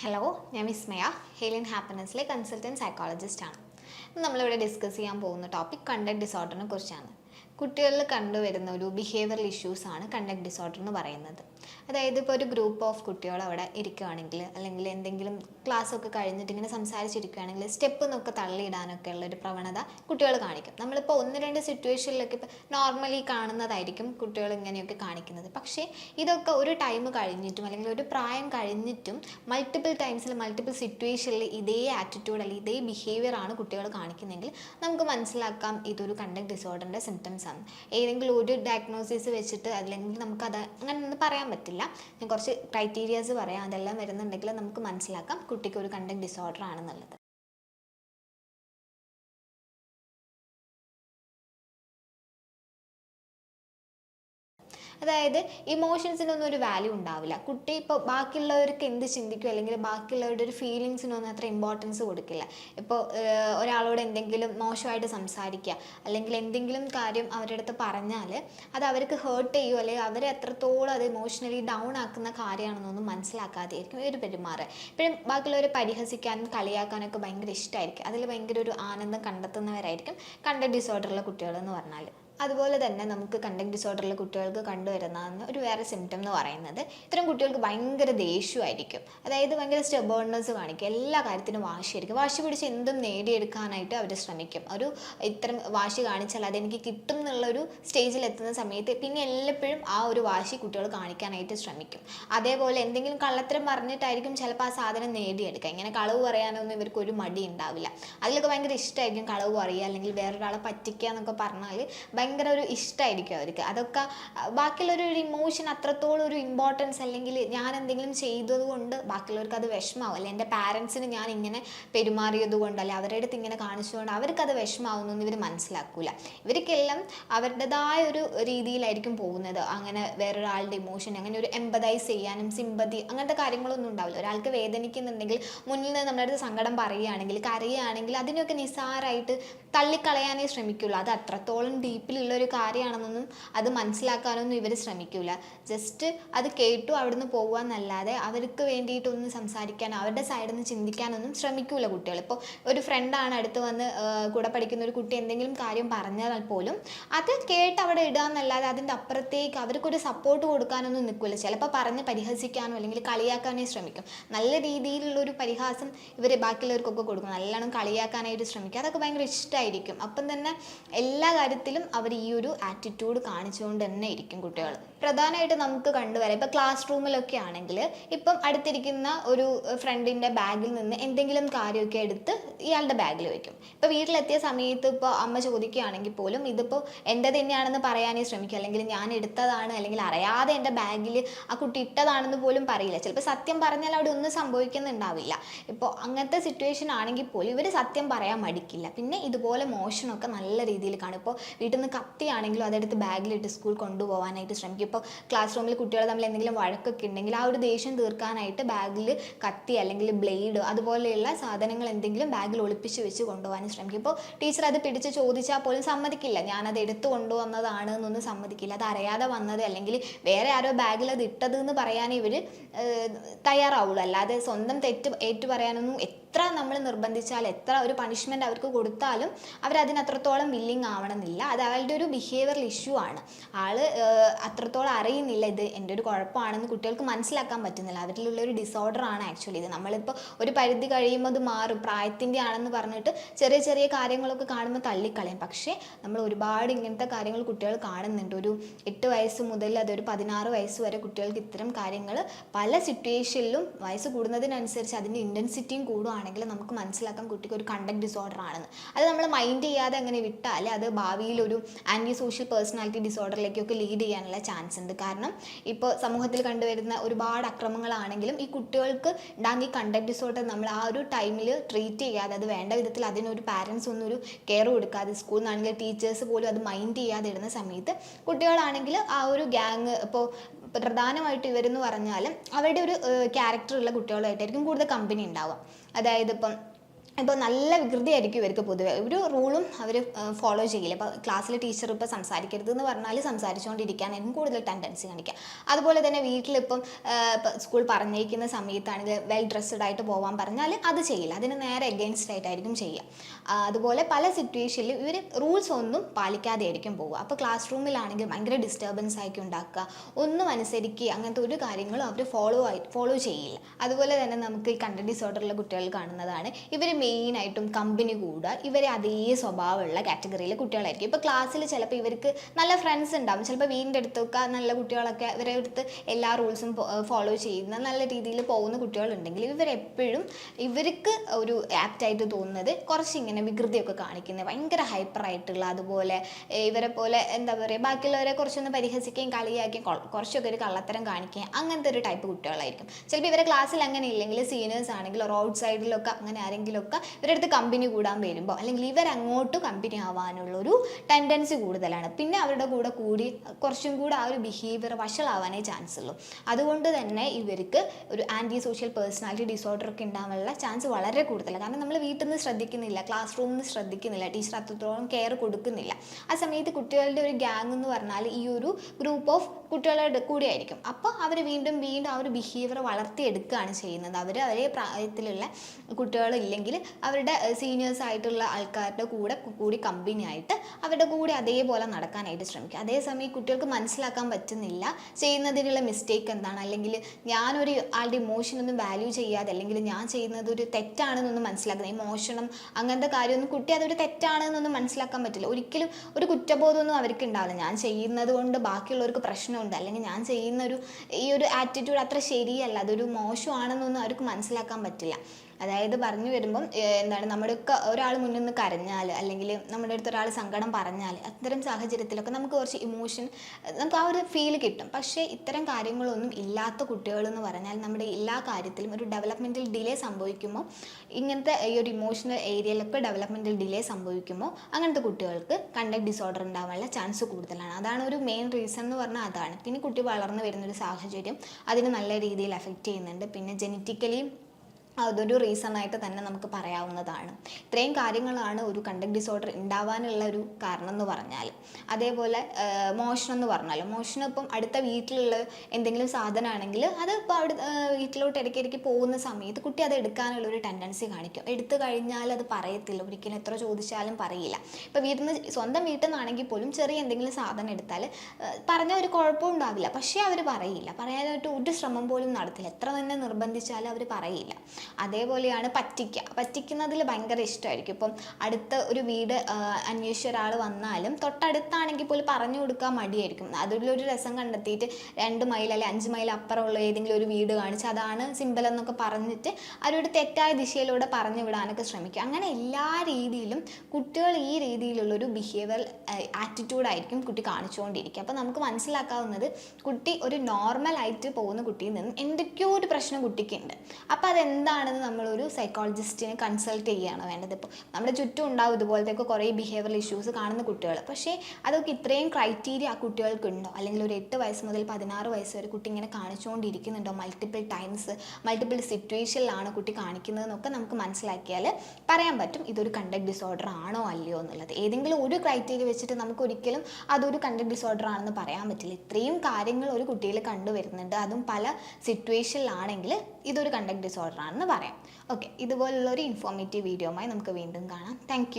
Hello ഞാൻ വിസ്മയ ഹെയിലിൻ ഹാപ്പിനെസ്സിലെ consultant psychologist ആണ്. നമ്മളിവിടെ ഡിസ്കസ് ചെയ്യാൻ പോകുന്ന ടോപ്പിക് കണ്ടക്ട് ഡിസോർഡറിനെ കുറിച്ചാണ്. കുട്ടികളിൽ കണ്ടുവരുന്ന ഒരു ബിഹേവിയറൽ ഇഷ്യൂസാണ് കണ്ടക്ട് ഡിസോർഡർ എന്ന് പറയുന്നത്. അതായത് ഇപ്പോൾ ഒരു ഗ്രൂപ്പ് ഓഫ് കുട്ടികൾ അവിടെ ഇരിക്കുകയാണെങ്കിൽ അല്ലെങ്കിൽ എന്തെങ്കിലും ക്ലാസ് ഒക്കെ കഴിഞ്ഞിട്ട് ഇങ്ങനെ സംസാരിച്ചിരിക്കുകയാണെങ്കിൽ സ്റ്റെപ്പ് എന്നൊക്കെ തള്ളിയിടാനൊക്കെ ഉള്ള ഒരു പ്രവണത കുട്ടികൾ കാണിക്കും. നമ്മളിപ്പോൾ ഒന്ന് രണ്ട് സിറ്റുവേഷനിലൊക്കെ ഇപ്പോൾ നോർമലി കാണുന്നതായിരിക്കും കുട്ടികൾ ഇങ്ങനെയൊക്കെ കാണിക്കുന്നത്. പക്ഷേ ഇതൊക്കെ ഒരു ടൈം കഴിഞ്ഞിട്ടും അല്ലെങ്കിൽ ഒരു പ്രായം കഴിഞ്ഞിട്ടും മൾട്ടിപ്പിൾ ടൈംസിൽ മൾട്ടിപ്പിൾ സിറ്റുവേഷനിൽ ഇതേ ആറ്റിറ്റ്യൂഡ് അല്ലെങ്കിൽ ഇതേ ബിഹേവിയർ ആണ് കുട്ടികൾ കാണിക്കുന്നതെങ്കിൽ നമുക്ക് മനസ്സിലാക്കാം ഇതൊരു കണ്ടക്ട് ഡിസോർഡറിന്റെ സിംറ്റംസ് ആണ്. ഏതെങ്കിലും ഒരു ഡയഗ്നോസിസ് വെച്ചിട്ട് അല്ലെങ്കിൽ നമുക്കത് അങ്ങനെ പറയാൻ പറ്റില്ല. ഞാൻ കുറച്ച് ക്രൈറ്റീരിയാസ് പറയാം. അതെല്ലാം വരുന്നുണ്ടെങ്കിൽ നമുക്ക് മനസ്സിലാക്കാം കുട്ടിക്ക് ഒരു കണ്ടന്റ് ഡിസോർഡർ ആണെന്നുള്ളത്. അതായത് ഇമോഷൻസിനൊന്നും ഒരു വാല്യൂ ഉണ്ടാവില്ല. കുട്ടി ഇപ്പോൾ ബാക്കിയുള്ളവർക്ക് എന്ത് ചിന്തിക്കും? അല്ലെങ്കിൽ ബാക്കിയുള്ളവരുടെ ഒരു ഫീലിങ്സിനൊന്നും അത്ര ഇമ്പോർട്ടൻസ് കൊടുക്കില്ല. ഇപ്പോൾ ഒരാളോട് എന്തെങ്കിലും മോശമായിട്ട് സംസാരിക്കുക അല്ലെങ്കിൽ എന്തെങ്കിലും കാര്യം അവരുടെ അടുത്ത് പറഞ്ഞാൽ അത് അവർക്ക് ഹേർട്ട് ചെയ്യുമോ അല്ലെങ്കിൽ അവരെ എത്രത്തോളം അത് ഇമോഷണലി ഡൗൺ ആക്കുന്ന കാര്യമാണെന്നൊന്നും മനസ്സിലാക്കാതെയായിരിക്കും ഇവർ പെരുമാറുക ഇപ്പോഴും ബാക്കിയുള്ളവരെ പരിഹസിക്കാനും കളിയാക്കാനൊക്കെ ഭയങ്കര ഇഷ്ടമായിരിക്കും അതിൽ ഭയങ്കര ഒരു ആനന്ദം കണ്ടെത്തുന്നവരായിരിക്കും. കണ്ട ഡിസോർഡറുള്ള കുട്ടികളെന്ന് പറഞ്ഞാൽ അതുപോലെ തന്നെ നമുക്ക് കണ്ടക്ട് ഡിസോർഡറിലെ കുട്ടികൾക്ക് കണ്ടുവരുന്ന ഒരു വേറെ സിംറ്റം എന്ന് പറയുന്നത്. ഇത്തരം കുട്ടികൾക്ക് ഭയങ്കര ദേഷ്യമായിരിക്കും അതായത് ഭയങ്കര സ്റ്റെബേൺനെസ് കാണിക്കും. എല്ലാ കാര്യത്തിനും വാശിയായിരിക്കും. വാശി പിടിച്ച് എന്തും നേടിയെടുക്കാനായിട്ട് അവർ ശ്രമിക്കും. ഒരു ഇത്തരം വാശി കാണിച്ചാൽ അതെനിക്ക് കിട്ടും എന്നുള്ളൊരു സ്റ്റേജിൽ എത്തുന്ന സമയത്ത് പിന്നെ എല്ലപ്പോഴും ആ ഒരു വാശി കുട്ടികൾ കാണിക്കാനായിട്ട് ശ്രമിക്കും. അതേപോലെ എന്തെങ്കിലും കള്ളത്തരം പറഞ്ഞിട്ടായിരിക്കും ചിലപ്പോൾ ആ സാധനം നേടിയെടുക്കുക. ഇങ്ങനെ കളവ് പറയാനൊന്നും ഇവർക്ക് ഒരു മടി ഉണ്ടാവില്ല. അതിലൊക്കെ ഭയങ്കര ഇഷ്ടമായിരിക്കും കളവ് പറയുക അല്ലെങ്കിൽ വേറൊരാളെ പറ്റിക്കുക എന്നൊക്കെ പറഞ്ഞാൽ ഭയങ്കര ഒരു ഇഷ്ടമായിരിക്കും അവർക്ക്. അതൊക്കെ ബാക്കിയുള്ളൊരു ഒരു ഇമോഷൻ അത്രത്തോളം ഒരു ഇമ്പോർട്ടൻസ് അല്ലെങ്കിൽ ഞാൻ എന്തെങ്കിലും ചെയ്തത് കൊണ്ട് ബാക്കിയുള്ളവർക്ക് അത് വിഷമാവും. അല്ലെ എന്റെ പാരൻസിന് ഞാൻ ഇങ്ങനെ പെരുമാറിയത് കൊണ്ട് അല്ലെ അവരുടെ അടുത്ത് ഇങ്ങനെ കാണിച്ചുകൊണ്ട് അവർക്കത് വിഷമാവുന്നു ഇവർ മനസ്സിലാക്കൂല. ഇവർക്കെല്ലാം അവരുടേതായ ഒരു രീതിയിലായിരിക്കും പോകുന്നത്. അങ്ങനെ വേറൊരാളുടെ ഇമോഷൻ അങ്ങനെ ഒരു എമ്പതൈസ് ചെയ്യാനും സിമ്പതി അങ്ങനത്തെ കാര്യങ്ങളൊന്നും ഉണ്ടാവില്ല. ഒരാൾക്ക് വേദനിക്കുന്നുണ്ടെങ്കിൽ മുന്നിൽ നിന്ന് നമ്മുടെ അടുത്ത് സങ്കടം പറയുകയാണെങ്കിൽ കരയുകയാണെങ്കിൽ അതിനൊക്കെ നിസ്സാരമായിട്ട് തള്ളിക്കളയാനേ ശ്രമിക്കുള്ളൂ. അത് അത്രത്തോളം ഡീപ്പിലുള്ള ഒരു കാര്യമാണെന്നൊന്നും അത് മനസ്സിലാക്കാനൊന്നും ഇവർ ശ്രമിക്കില്ല ജസ്റ്റ് അത് കേട്ടു അവിടുന്ന് പോകുക അവർക്ക് വേണ്ടിയിട്ടൊന്നും സംസാരിക്കാൻ അവരുടെ സൈഡിൽ നിന്ന് ചിന്തിക്കാനൊന്നും ശ്രമിക്കില്ല കുട്ടികൾ ഇപ്പോൾ ഒരു ഫ്രണ്ടാണ് അടുത്ത് വന്ന് കൂടെ പഠിക്കുന്ന ഒരു കുട്ടി എന്തെങ്കിലും കാര്യം പറഞ്ഞാൽ പോലും അത് കേട്ട് അവിടെ ഇടുക എന്നല്ലാതെ അതിന്റെ അപ്പുറത്തേക്ക് അവർക്കൊരു സപ്പോർട്ട് കൊടുക്കാനൊന്നും നിൽക്കില്ല ചിലപ്പോൾ പറഞ്ഞ് പരിഹസിക്കാനോ അല്ലെങ്കിൽ കളിയാക്കാനേ ശ്രമിക്കും. നല്ല രീതിയിലുള്ളൊരു പരിഹാസം ഇവർ ബാക്കിയുള്ളവർക്കൊക്കെ കൊടുക്കും. നല്ലോണം കളിയാക്കാനായിട്ട് ശ്രമിക്കും. അതൊക്കെ ഭയങ്കര ഇഷ്ടമായിരിക്കും അപ്പം തന്നെ എല്ലാ കാര്യത്തിലും അവർ ഈ ഒരു ആറ്റിറ്റ്യൂഡ് കാണിച്ചുകൊണ്ട് തന്നെ ഇരിക്കും കുട്ടികൾ പ്രധാനമായിട്ട് നമുക്ക് കണ്ടുവരാം ഇപ്പം ക്ലാസ് റൂമിലൊക്കെ ആണെങ്കിൽ ഇപ്പം അടുത്തിരിക്കുന്ന ഒരു ഫ്രണ്ടിന്റെ ബാഗിൽ നിന്ന് എന്തെങ്കിലും കാര്യമൊക്കെ എടുത്ത് ഇയാളുടെ ബാഗിൽ വെക്കും. ഇപ്പോൾ വീട്ടിലെത്തിയ സമയത്ത് ഇപ്പോൾ അമ്മ ചോദിക്കുകയാണെങ്കിൽ പോലും ഇതിപ്പോൾ എന്റെ തന്നെയാണെന്ന് പറയാനേ ശ്രമിക്കും. അല്ലെങ്കിൽ ഞാൻ എടുത്തതാണ് അല്ലെങ്കിൽ അറിയാതെ എന്റെ ബാഗിൽ ആ കുട്ടി ഇട്ടതാണെന്ന് പോലും പറയില്ല. ചിലപ്പോൾ സത്യം പറഞ്ഞാൽ അവിടെ ഒന്നും സംഭവിക്കുന്നുണ്ടാവില്ല. ഇപ്പോൾ അങ്ങനത്തെ സിറ്റുവേഷൻ ആണെങ്കിൽ പോലും ഇവർ സത്യം പറയാൻ മടിക്കില്ല. പിന്നെ ഇതുപോലെ മോഷണമൊക്കെ നല്ല രീതിയിൽ കാണും. ഇപ്പോൾ വീട്ടിൽ നിന്ന് കത്തിയാണെങ്കിലും അതെടുത്ത് ബാഗിലിട്ട് സ്കൂൾ കൊണ്ടുപോകാനായിട്ട് ശ്രമിക്കും. ഇപ്പോൾ ക്ലാസ് റൂമിൽ കുട്ടികൾ തമ്മിൽ എന്തെങ്കിലും വഴക്കൊക്കെ ഉണ്ടെങ്കിൽ ആ ഒരു ദേഷ്യം തീർക്കാനായിട്ട് ബാഗിൽ കത്തി അല്ലെങ്കിൽ ബ്ലേഡ് അതുപോലെയുള്ള സാധനങ്ങൾ എന്തെങ്കിലും ബാഗിൽ ഒളിപ്പിച്ച് വെച്ച് കൊണ്ടുപോകാൻ ശ്രമിക്കും. ഇപ്പോൾ ടീച്ചർ അത് പിടിച്ച് ചോദിച്ചാൽ പോലും സമ്മതിക്കില്ല. ഞാനത് എടുത്തു കൊണ്ടുവന്നതാണ് എന്നൊന്നും സമ്മതിക്കില്ല. അത് അറിയാതെ വന്നത് അല്ലെങ്കിൽ വേറെ ആരോ ബാഗിൽ അത് ഇട്ടത് എന്ന് പറയാൻ ഇവർ തയ്യാറാവുള്ളൂ. അല്ലാതെ സ്വന്തം തെറ്റ് ഏറ്റു പറയാനൊന്നും എത്ര നമ്മൾ നിർബന്ധിച്ചാൽ എത്ര ഒരു പണിഷ്മെന്റ് അവർക്ക് കൊടുത്താലും അവരതിനത്രത്തോളം വില്ലിങ് ആവണമെന്നില്ല. അത് അവരുടെ ഒരു ബിഹേവിയറൽ ഇഷ്യൂ ആണ്. ആൾ അത്രത്തോളം അറിയുന്നില്ല ഇത് എന്റെ ഒരു കുഴപ്പമാണെന്ന് കുട്ടികൾക്ക് മനസ്സിലാക്കാൻ പറ്റുന്നില്ല. അവരിലുള്ള ഒരു ഡിസോർഡർ ആണ് ആക്ച്വലി ഇത്. നമ്മളിപ്പോൾ ഒരു പരിധി കഴിയുമ്പോൾ അത് മാറും. പ്രായത്തിന്റെ ആണെന്ന് പറഞ്ഞിട്ട് ചെറിയ ചെറിയ കാര്യങ്ങളൊക്കെ കാണുമ്പോൾ തള്ളിക്കളയും. പക്ഷേ നമ്മൾ ഒരുപാട് ഇങ്ങനത്തെ കാര്യങ്ങൾ കുട്ടികൾ കാണുന്നുണ്ട്. ഒരു എട്ട് വയസ്സ് മുതൽ അതൊരു പതിനാറ് വയസ്സ് വരെ കുട്ടികൾക്ക് ഇത്തരം കാര്യങ്ങൾ പല സിറ്റുവേഷനിലും വയസ്സ് കൂടുന്നതിനനുസരിച്ച് അതിന്റെ ഇന്റൻസിറ്റിയും കൂടുകയാണെങ്കിൽ നമുക്ക് മനസ്സിലാക്കാം കുട്ടിക്ക് ഒരു കണ്ടക്ട് ഡിസോർഡർ ആണെന്ന്. അത് നമ്മൾ മൈൻഡ് ചെയ്യാതെ അങ്ങനെ വിട്ടാൽ അത് ഭാവിയിൽ ഒരു ആന്റി സോഷ്യൽ പേഴ്സണാലിറ്റി ഡിസോർഡറിലേക്കൊക്കെ ലീഡ് ചെയ്യാനുള്ള ചാൻസ് ഉണ്ട്. കാരണം ഇപ്പോൾ സമൂഹത്തിൽ കണ്ടുവരുന്ന ഒരുപാട് അക്രമങ്ങളാണെങ്കിലും ഈ കുട്ടികൾക്ക് ഉണ്ടാകുന്ന ഈ കണ്ടക്ട് ഡിസോർഡർ നമ്മൾ ആ ഒരു ടൈമിൽ ട്രീറ്റ് ചെയ്യാതെ അത് വേണ്ട വിധത്തിൽ അതിനൊരു പാരൻസ് ഒന്നും ഒരു കെയർ കൊടുക്കാതെ സ്കൂളിൽ നിന്നാണെങ്കിൽ ടീച്ചേഴ്സ് പോലും അത് മൈൻഡ് ചെയ്യാതെ ഇടുന്ന സമയത്ത് കുട്ടികളാണെങ്കിൽ ആ ഒരു ഗ്യാങ് ഇപ്പോൾ പ്രധാനമായിട്ട് ഇവരെന്ന് പറഞ്ഞാൽ അവരുടെ ഒരു ക്യാരക്ടറുള്ള കുട്ടികളായിട്ടായിരിക്കും കൂടുതൽ കമ്പനി ഉണ്ടാവുക. അതായത് ഇപ്പം ഇപ്പോൾ നല്ല വികൃതിയായിരിക്കും ഇവർക്ക് പൊതുവെ. ഒരു റൂളും അവർ ഫോളോ ചെയ്യില്ല. ഇപ്പോൾ ക്ലാസ്സിൽ ടീച്ചർ ഇപ്പോൾ സംസാരിക്കരുത് എന്ന് പറഞ്ഞാൽ സംസാരിച്ചുകൊണ്ടിരിക്കാനായിരിക്കും കൂടുതൽ ടെൻഡൻസി കാണിക്കുക അതുപോലെ തന്നെ വീട്ടിലിപ്പം സ്കൂൾ പറഞ്ഞിരിക്കുന്ന സമയത്താണെങ്കിൽ വെൽ ഡ്രസ്ഡ് ആയിട്ട് പോകാൻ പറഞ്ഞാൽ അത് ചെയ്യില്ല. അതിന് നേരെ എഗെയിൻസ്റ്റ് ആയിട്ടായിരിക്കും ചെയ്യുക അതുപോലെ പല സിറ്റുവേഷനിലും ഇവർ റൂൾസ് ഒന്നും പാലിക്കാതെ ആയിരിക്കും പോവുക. അപ്പോൾ ക്ലാസ് റൂമിലാണെങ്കിൽ ഭയങ്കര ഡിസ്റ്റർബൻസ് ആയിരിക്കും ഉണ്ടാക്കുക. ഒന്നും അനുസരിക്കുക. അങ്ങനത്തെ ഒരു കാര്യങ്ങളും അവർ ഫോളോ ആയി ഫോളോ ചെയ്യില്ല. അതുപോലെ തന്നെ നമുക്ക് ഈ കണ്ടന്റ് ഡിസോർഡറുള്ള കുട്ടികൾ കാണുന്നതാണ്. ഇവർ മെയിനായിട്ടും കമ്പനി കൂടുക. ഇവരെ അതേ സ്വഭാവമുള്ള കാറ്റഗറിയിലെ കുട്ടികളായിരിക്കും. ഇപ്പോൾ ക്ലാസ്സിൽ ചിലപ്പോൾ ഇവർക്ക് നല്ല ഫ്രണ്ട്സ് ഉണ്ടാവും. ചിലപ്പോൾ വീടിന്റെ അടുത്തൊക്കെ നല്ല കുട്ടികളൊക്കെ ഇവരെ അടുത്ത് എല്ലാ റൂൾസും ഫോളോ ചെയ്യുന്ന നല്ല രീതിയിൽ പോകുന്ന കുട്ടികളുണ്ടെങ്കിൽ ഇവരെപ്പോഴും ഇവർക്ക് ഒരു ആപ്റ്റായിട്ട് തോന്നുന്നത് കുറച്ച് ഇങ്ങനെ വികൃതിയൊക്കെ കാണിക്കുന്നത് ഭയങ്കര ഹൈപ്പറായിട്ടുള്ള അതുപോലെ ഇവരെ പോലെ എന്താ പറയുക ബാക്കിയുള്ളവരെ കുറച്ചൊന്ന് പരിഹസിക്കുകയും കളിയാക്കുകയും കുറച്ചൊക്കെ ഒരു കള്ളത്തരം കാണിക്കുകയും അങ്ങനത്തെ ഒരു ടൈപ്പ് കുട്ടികളായിരിക്കും. ചിലപ്പോൾ ഇവരെ ക്ലാസ്സിൽ അങ്ങനെ ഇല്ലെങ്കിൽ സീനിയേഴ്സ് ആണെങ്കിൽ റോഡ് സൈഡിലൊക്കെ അങ്ങനെ ആരെങ്കിലുമൊക്കെ ഇവരുടെ ഇവരടുത്ത് കമ്പനി കൂടാൻ വരുമ്പോൾ അല്ലെങ്കിൽ ഇവരങ്ങോട്ട് കമ്പനി ആവാനുള്ളൊരു ടെൻഡൻസി കൂടുതലാണ്. പിന്നെ അവരുടെ കൂടെ കൂടി കുറച്ചും കൂടെ ആ ഒരു ബിഹേവിയർ വഷളാവാനേ ചാൻസ് ഉള്ളൂ. അതുകൊണ്ട് തന്നെ ഇവർക്ക് ഒരു ആന്റി സോഷ്യൽ പേഴ്സണാലിറ്റി ഡിസോർഡർ ഒക്കെ ഉണ്ടാവാനുള്ള ചാൻസ് വളരെ കൂടുതലാണ്. കാരണം നമ്മൾ വീട്ടിൽ നിന്ന് ശ്രദ്ധിക്കുന്നില്ല ക്ലാസ് റൂമിൽ നിന്ന് ശ്രദ്ധിക്കുന്നില്ല ടീച്ചർ അത്രത്തോളം കെയർ കൊടുക്കുന്നില്ല. ആ സമയത്ത് കുട്ടികളുടെ ഒരു ഗ്യാങ് എന്ന് പറഞ്ഞാൽ ഈ ഒരു ഗ്രൂപ്പ് ഓഫ് കുട്ടികളുടെ കൂടെ ആയിരിക്കും. അപ്പോൾ അവർ വീണ്ടും വീണ്ടും ആ ഒരു ബിഹേവിയർ വളർത്തിയെടുക്കുകയാണ് ചെയ്യുന്നത്. അവർ അവരെ പ്രായത്തിലുള്ള കുട്ടികളില്ലെങ്കിൽ അവരുടെ സീനിയേഴ്സ് ആയിട്ടുള്ള ആൾക്കാരുടെ കൂടെ കൂടി കമ്പനി ആയിട്ട് അവരുടെ കൂടെ അതേപോലെ നടക്കാനായിട്ട് ശ്രമിക്കുക അതേസമയം കുട്ടികൾക്ക് മനസ്സിലാക്കാൻ പറ്റുന്നില്ല. ചെയ്യുന്നതിനുള്ള മിസ്റ്റേക്ക് എന്താണ്? അല്ലെങ്കിൽ ഞാനൊരു ആളുടെ ഇമോഷനൊന്നും വാല്യൂ ചെയ്യാതെ അല്ലെങ്കിൽ ഞാൻ ചെയ്യുന്നത് ഒരു തെറ്റാണെന്നൊന്നും മനസ്സിലാക്കുന്നത് ഇമോഷണം അങ്ങനത്തെ കാര്യമൊന്നും കുട്ടി അതൊരു തെറ്റാണെന്നൊന്നും മനസ്സിലാക്കാൻ പറ്റില്ല. ഒരിക്കലും ഒരു കുറ്റബോധമൊന്നും അവർക്ക് ഉണ്ടാവില്ല. ഞാൻ ചെയ്യുന്നത് കൊണ്ട് ബാക്കിയുള്ളവർക്ക് പ്രശ്നമുണ്ട്. അല്ലെങ്കിൽ ഞാൻ ചെയ്യുന്ന ഒരു ഈ ഒരു ആറ്റിറ്റ്യൂഡ് അത്ര ശരിയല്ല. അതൊരു മോശമാണെന്നൊന്നും അവർക്ക് മനസ്സിലാക്കാൻ പറ്റില്ല. അതായത് പറഞ്ഞു വരുമ്പം എന്താണ് നമ്മുടെയൊക്കെ ഒരാൾ മുന്നിൽ നിന്ന് കരഞ്ഞാൽ അല്ലെങ്കിൽ നമ്മുടെ അടുത്ത് ഒരാൾ സങ്കടം പറഞ്ഞാൽ അത്തരം സാഹചര്യത്തിലൊക്കെ നമുക്ക് കുറച്ച് ഇമോഷൻ നമുക്ക് ആ ഒരു ഫീൽ കിട്ടും. പക്ഷേ ഇത്തരം കാര്യങ്ങളൊന്നും ഇല്ലാത്ത കുട്ടികൾ എന്ന് പറഞ്ഞാൽ നമ്മുടെ എല്ലാ കാര്യത്തിലും ഒരു ഡെവലപ്മെന്റൽ ഡിലേ സംഭവിക്കുമ്പോൾ ഇങ്ങനത്തെ ഈ ഒരു ഇമോഷണൽ ഏരിയയിലൊക്കെ ഡെവലപ്മെന്റൽ ഡിലേ സംഭവിക്കുമ്പോൾ അങ്ങനത്തെ കുട്ടികൾക്ക് കണ്ടക്ട് ഡിസോർഡർ ഉണ്ടാവാനുള്ള ചാൻസ് കൂടുതലാണ്. അതാണ് ഒരു മെയിൻ റീസൺ എന്ന് പറഞ്ഞാൽ അതാണ്. പിന്നെ കുട്ടി വളർന്നു വരുന്ന ഒരു സാഹചര്യം അതിന് നല്ല രീതിയിൽ എഫക്റ്റ് ചെയ്യുന്നുണ്ട്. പിന്നെ ജനറ്റിക്കലി അതൊരു റീസൺ ആയിട്ട് തന്നെ നമുക്ക് പറയാവുന്നതാണ്. ഇത്രയും കാര്യങ്ങളാണ് ഒരു കണ്ടക്ട് ഡിസോർഡർ ഉണ്ടാവാനുള്ള ഒരു കാരണം എന്ന് പറഞ്ഞാൽ അതേപോലെ മോഷണം എന്ന് പറഞ്ഞാൽ മോഷണം ഇപ്പം അടുത്ത വീട്ടിലുള്ള എന്തെങ്കിലും സാധനമാണെങ്കിൽ അത് ഇപ്പോൾ അവിടെ വീട്ടിലോട്ട് ഇടയ്ക്ക് ഇടയ്ക്ക് പോകുന്ന സമയത്ത് കുട്ടി അത് എടുക്കാനുള്ള ഒരു ടെൻഡൻസി കാണിക്കും. എടുത്തു കഴിഞ്ഞാൽ അത് പറയത്തില്ല. ഒരിക്കലും എത്ര ചോദിച്ചാലും പറയില്ല. ഇപ്പോൾ വീട്ടിൽ നിന്ന് സ്വന്തം വീട്ടിൽ നിന്നാണെങ്കിൽ പോലും ചെറിയ എന്തെങ്കിലും സാധനം എടുത്താൽ പറഞ്ഞ ഒരു കുഴപ്പവും ഉണ്ടാവില്ല. പക്ഷേ അവർ പറയില്ല. പറയാനായിട്ട് ഒരു ശ്രമം പോലും നടത്തില്ല. എത്ര തന്നെ നിർബന്ധിച്ചാലും അവർ പറയില്ല. അതേപോലെയാണ് പറ്റിക്ക. പറ്റിക്കുന്നതിൽ ഭയങ്കര ഇഷ്ടമായിരിക്കും. ഇപ്പം അടുത്ത ഒരു വീട് അന്വേഷിച്ച ഒരാൾ വന്നാലും തൊട്ടടുത്താണെങ്കിൽ പോലും പറഞ്ഞു കൊടുക്കാൻ മടിയായിരിക്കും. അതിലൊരു രസം കണ്ടെത്തിയിട്ട് രണ്ട് മൈൽ അല്ലെങ്കിൽ അഞ്ച് മൈൽ അപ്പുറമുള്ള ഏതെങ്കിലും ഒരു വീട് കാണിച്ച് അതാണ് സിമ്പിൾ എന്നൊക്കെ പറഞ്ഞിട്ട് അവരോട് തെറ്റായ ദിശയിലൂടെ പറഞ്ഞു വിടാനൊക്കെ ശ്രമിക്കും. അങ്ങനെ എല്ലാ രീതിയിലും കുട്ടികൾ ഈ രീതിയിലുള്ളൊരു ബിഹേവിയർ ആറ്റിറ്റ്യൂഡായിരിക്കും കുട്ടി കാണിച്ചുകൊണ്ടിരിക്കുക. അപ്പോൾ നമുക്ക് മനസ്സിലാക്കാവുന്നത് കുട്ടി ഒരു നോർമൽ നോർമലായിട്ട് പോകുന്ന കുട്ടിയിൽ നിന്നും എന്തൊക്കെയോ ഒരു പ്രശ്നം കുട്ടിക്കുണ്ട്. അപ്പോൾ അതെന്താണെന്ന് നമ്മളൊരു സൈക്കോളജിസ്റ്റിനെ കൺസൾട്ട് ചെയ്യുകയാണ് വേണ്ടത്. ഇപ്പോൾ നമ്മുടെ ചുറ്റും ഉണ്ടാവും ഇതുപോലത്തെയൊക്കെ കുറേ ബിഹേവിയർ ഇഷ്യൂസ് കാണുന്ന കുട്ടികൾ. പക്ഷേ അതൊക്കെ ഇത്രയും ക്രൈറ്റീരിയ ആ കുട്ടികൾക്കുണ്ടോ? അല്ലെങ്കിൽ ഒരു എട്ട് വയസ്സ് മുതൽ പതിനാറ് വയസ്സ് വരെ കുട്ടി ഇങ്ങനെ കാണിച്ചുകൊണ്ടിരിക്കുന്നുണ്ടോ? മൾട്ടിപ്പിൾ ടൈംസ് മൾട്ടിപ്പിൾ സിറ്റുവേഷനിലാണ് കുട്ടി കാണിക്കുന്നതെന്നൊക്കെ നമുക്ക് മനസ്സിലാക്കിയാൽ പറയാൻ പറ്റും ഇതൊരു കണ്ടക്ട് ഡിസോർഡർ ആണോ അല്ലയോ എന്നുള്ളത്. ഏതെങ്കിലും ഒരു ക്രൈറ്റീരിയ വെച്ചിട്ട് നമുക്ക് ഒരിക്കലും അതൊരു കണ്ടക്ട് ഡിസോർഡർ ആണെന്ന് പറയാൻ പറ്റില്ല. ഇത്രയും കാര്യങ്ങൾ ഒരു കുട്ടിയിൽ കണ്ടുവരുന്നുണ്ട്. അതും പല സിറ്റുവേഷനിലാണെങ്കിൽ ഇതൊരു കണ്ടക്ട് ഡിസോർഡർ ആണെന്ന് പറയാം. ഓക്കെ ഇതുപോലുള്ള ഒരു ഇൻഫോർമേറ്റീവ് വീഡിയോമായി നമുക്ക് വീണ്ടും കാണാം. താങ്ക്